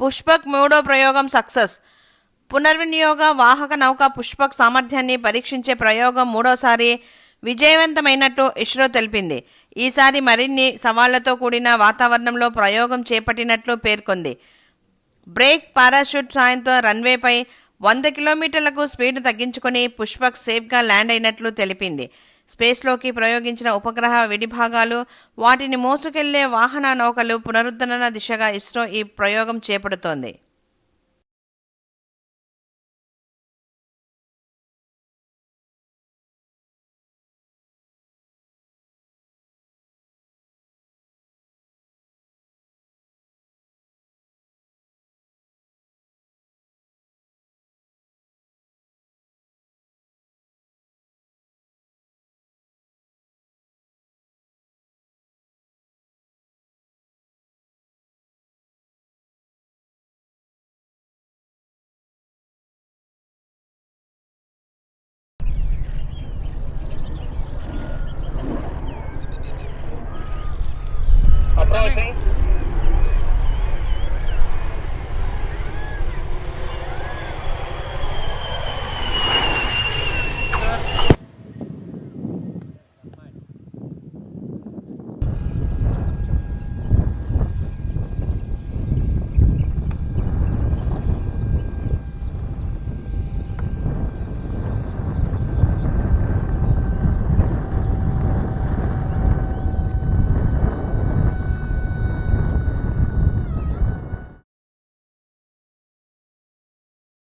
పుష్పక్ మూడో ప్రయోగం సక్సెస్. పునర్వినియోగ వాహక నౌక పుష్పక్ సామర్థ్యాన్ని పరీక్షించే ప్రయోగం మూడోసారి విజయవంతమైనట్టు ఇస్రో తెలిపింది. ఈసారి మరిన్ని సవాళ్ళతో కూడిన వాతావరణంలో ప్రయోగం చేపట్టినట్లు పేర్కొంది. బ్రేక్ పారాషూట్ సాయంతో రన్వేపై వంద కిలోమీటర్లకు స్పీడ్ తగ్గించుకుని పుష్పక్ సేఫ్గా ల్యాండ్ అయినట్లు తెలిపింది. స్పేస్లోకి ప్రయోగించిన ఉపగ్రహ విడిభాగాలు వాటిని మోసుకెళ్ళే వాహన నౌకలు పునరుద్ధరణ దిశగా ఇస్రో ఈ ప్రయోగం చేపడుతోంది. Roger.